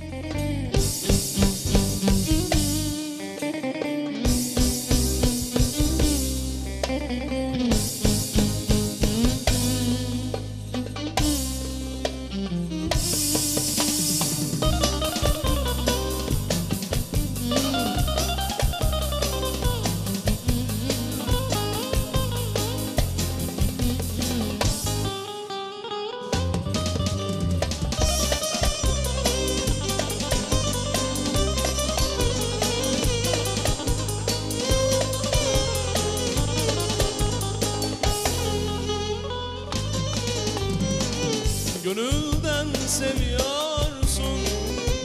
Bye. Gönülden seviyorsun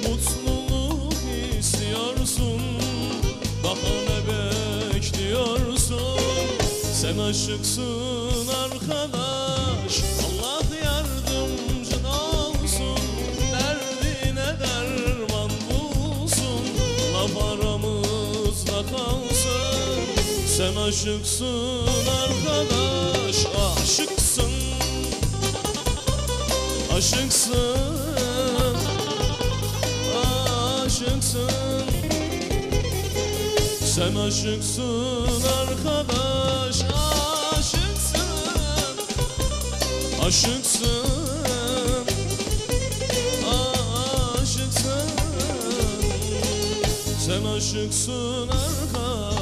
Mutluluk istiyorsun. Daha ne bekliyorsun? Sen aşıksın arkadaş Allah yardımcın olsun. Derdine derman bulsun Laf aramızda kalsın. Sen aşıksın arkadaş Aşıksın Aşıksın. Aşıksın. Sen aşıksın arkadaş Aşıksın. Aşıksın. Aşıksın. Sen aşıksın arkadaş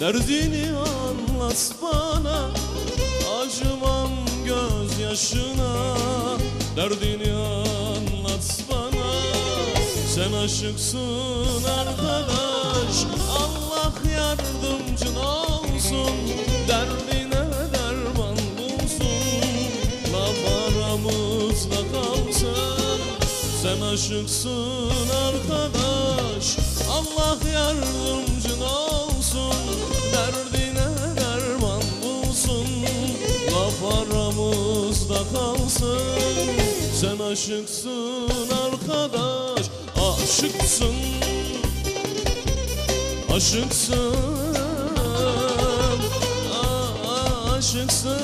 Derdini anlat bana Acımam gözyaşına. Derdini anlat bana Sen aşıksın arkadaş. Allah yardımcın olsun Derdine derman bulsun. Laf aramızda kalsın Sen aşıksın arkadaş. Allah yardımcın olsun Derdine derman bulsun. Laf aramızda kalsın. Sen aşıksın arkadaş Aşıksın. Aşıksın Aşıksın.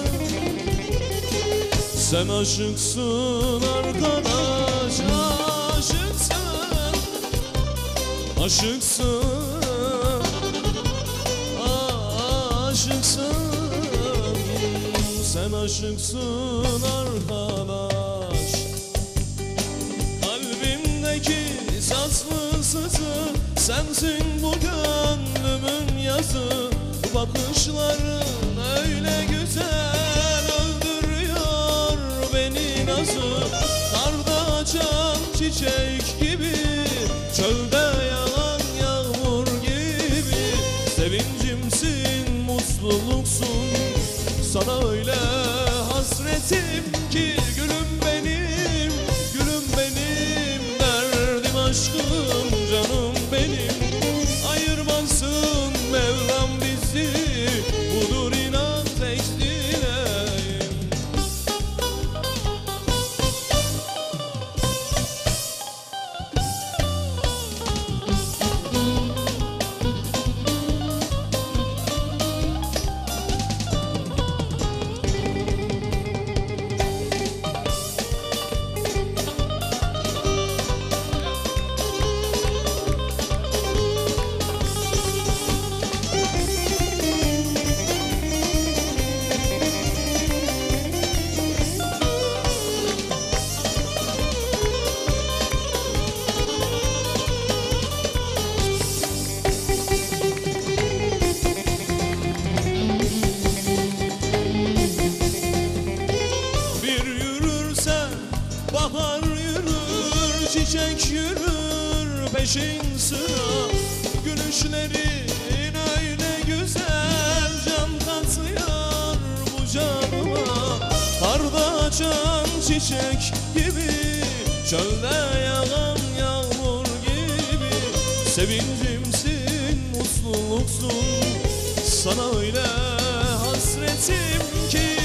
Sen aşıksın arkadaş Aşıksın. Aşıksın Aşıksın Sen aşıksın arkadaş. Kalbimdeki sazlı sızı Sensin bu gönlümün yazı. Bakışların öyle güzel Öldürüyor beni nazı. Karda açan çiçek gibi Çölde yürür Çiçek yürür peşin sıra. Gülüşlerin öyle güzel Can katıyor bu canıma. Karda açan çiçek gibi Çölde yağan yağmur gibi. Sevincimsin, mutluluksun. Sana öyle hasretim ki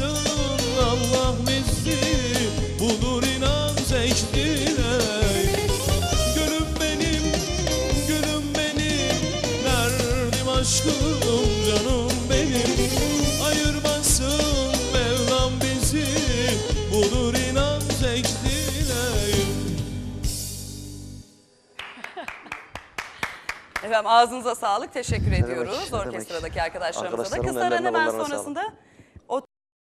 Ayırmasın Allah bizi Budur inan tek dileğim Gülüm benim, gülüm benim Derdim aşkım canım benim. Ayırmasın Mevlam bizi Budur inan tek dileğim Efendim ağzınıza sağlık. Teşekkür ediyoruz. orkestradaki arkadaşlarımıza da. Arkadaşlarımın Kısaların ellerine, hemen kollarına sonrasında